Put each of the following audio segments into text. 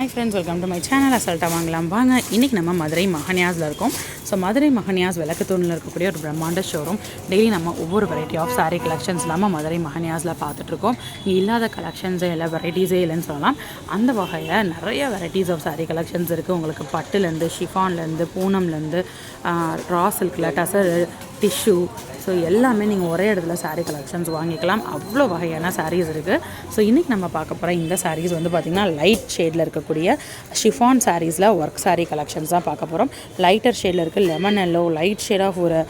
Hi friends welcome to my channel அசல்ட்டாக வாங்கலாம். வாங்க இன்றைக்கி நம்ம மதுரை மகனியாஸில் இருக்கோம். ஸோ மதுரை மகனியாஸ் விளக்கத்தூணில் இருக்கக்கூடிய ஒரு பிரம்மாண்ட ஷோரூம் டெய்லி நம்ம ஒவ்வொரு வெரைட்டி ஆஃப் சாரீ கலெக்ஷன்ஸ் இல்லாமல் மதுரை மகனியாஸில் பார்த்துட்ருக்கோம். இங்கே இல்லாத கலெக்ஷன்ஸே இல்லை வெரைட்டிஸே இல்லைன்னு சொல்லலாம். அந்த வகையில் நிறைய வெரைட்டிஸ் ஆஃப் சாரீ கலெக்ஷன்ஸ் இருக்குது உங்களுக்கு பட்டுலேருந்து ஷிஃபான்லேருந்து பூனம்லேருந்து ரா சில்கில் டசர் டிஷ்யூ ஸோ எல்லாமே நீங்கள் ஒரே இடத்துல சாரீ கலெக்ஷன்ஸ் வாங்கிக்கலாம். அவ்வளோ வகையான சாரீஸ் இருக்குது ஸோ இன்றைக்கி நம்ம பார்க்க போகிற இந்த சாரீஸ் வந்து பார்த்திங்கன்னா லைட் ஷேடில் இருக்கக்கூடிய ஷிஃபான் சாரீஸில் ஒர்க் சாரீ கலெக்ஷன்ஸ் தான் பார்க்க போகிறோம் லைட்டர் ஷேடில் இருக்குது lemon yellow light shade of ஒரு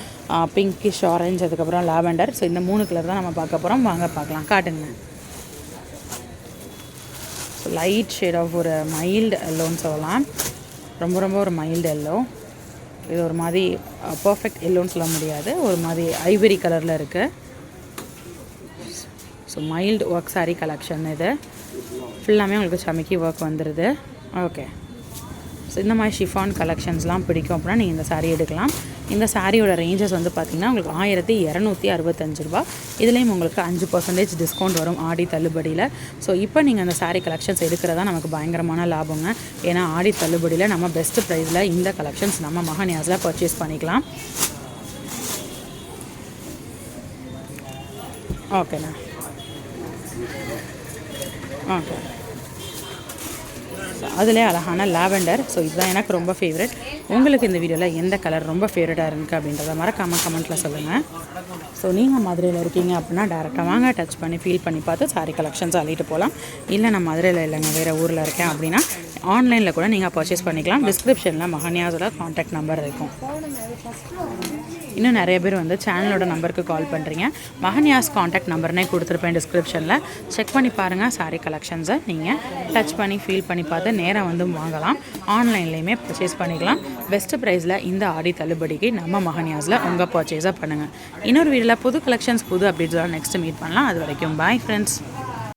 பிங்கிஷ் ஆரஞ்சு அதுக்கப்புறம் லாவெண்டர் ஸோ இந்த மூணு கலர் தான் நம்ம பார்க்க போகிறோம் வாங்க பார்க்கலாம். காட்டுங்க. லைட் ஷேட் ஆஃப் ஒரு மைல்டு எல்லோன்னு சொல்லலாம். ரொம்ப ரொம்ப ஒரு மைல்டு எல்லோ இது ஒரு மாதிரி பர்ஃபெக்ட் எல்லோன்னு சொல்ல முடியாது. ஒரு மாதிரி ஐவரி கலரில் இருக்குது so mild work saree collection இது. ஃபுல்லாமே உங்களுக்கு சமைக்கி ஒர்க் வந்துடுது ஓகே இந்த மாதிரி ஷிஃபான் கலெக்ஷன்ஸ்லாம் பிடிக்கும் அப்படின்னா நீங்கள் இந்த saree எடுக்கலாம். இந்த சாரியோட ரேஞ்சஸ் வந்து பார்த்திங்கன்னா உங்களுக்கு ஆயிரத்தி இரநூத்தி அறுபத்தஞ்சு ரூபா. இதுலேயும் உங்களுக்கு அஞ்சு பர்சன்டேஜ் டிஸ்கவுண்ட் வரும் ஆடி தள்ளுபடியில். ஸோ இப்போ நீங்கள் அந்த சாரீ கலெக்ஷன்ஸ் எடுக்கிறதா நமக்கு பயங்கரமான லாபங்க. ஏன்னா ஆடி தள்ளுபடியில் நம்ம பெஸ்ட் ப்ரைஸில் இந்த கலெக்ஷன்ஸ் நம்ம மகன்யாஸில் பர்ச்சேஸ் பண்ணிக்கலாம். ஓகேண்ணா ஓகே அதிலே அழகான லாவெண்டர். ஸோ இதுதான் எனக்கு ரொம்ப ஃபேவரட் உங்களுக்கு இந்த வீடியோவில் எந்த கலர் ரொம்ப ஃபேவரட்டாக இருக்குது அப்படின்றத மறக்காமல் கமெண்ட்டில் சொல்லுங்கள் ஸோ நீங்கள் மதுரையில் இருக்கீங்க அப்படின்னா டேரெக்டாக வாங்க டச் பண்ணி ஃபீல் பண்ணி பார்த்து சாரி கலெக்ஷன்ஸ் அள்ளிட்டு போகலாம் இல்லை நான் மதுரையில் இல்லைங்க வேறு ஊரில் இருக்கேன் அப்படின்னா ஆன்லைனில் கூட நீங்கள் பர்ச்சேஸ் பண்ணிக்கலாம். டிஸ்கிரிப்ஷனில் மகன்யாஸோட காண்டாக்ட் நம்பர் இருக்கும். இன்னும் நிறைய பேர் வந்து சேனலோட நம்பருக்கு கால் பண்ணுறீங்க மகன்யாஸ் காண்டாக்ட் நம்பர்னே கொடுத்துருப்பேன் டிஸ்கிரிப்ஷனில் செக் பண்ணி பாருங்கள் சாரீ கலெக்ஷன்ஸை நீங்கள் டச் பண்ணி ஃபீல் பண்ணி பார்த்து நேராக வந்து வாங்கலாம். ஆன்லைன்லேயுமே பர்ச்சேஸ் பண்ணிக்கலாம். பெஸ்ட் ப்ரைஸில் இந்த ஆடி தள்ளுபடிக்கு நம்ம மகன்யாஸில் உங்கள் பர்ச்சேஸை பண்ணுங்கள் இன்னொரு வீடியோவில் புது கலெக்ஷன்ஸ் புது அப்டேட்ஸோட நெக்ஸ்ட் மீட் பண்ணலாம். அது வரைக்கும் பாய் ஃப்ரெண்ட்ஸ்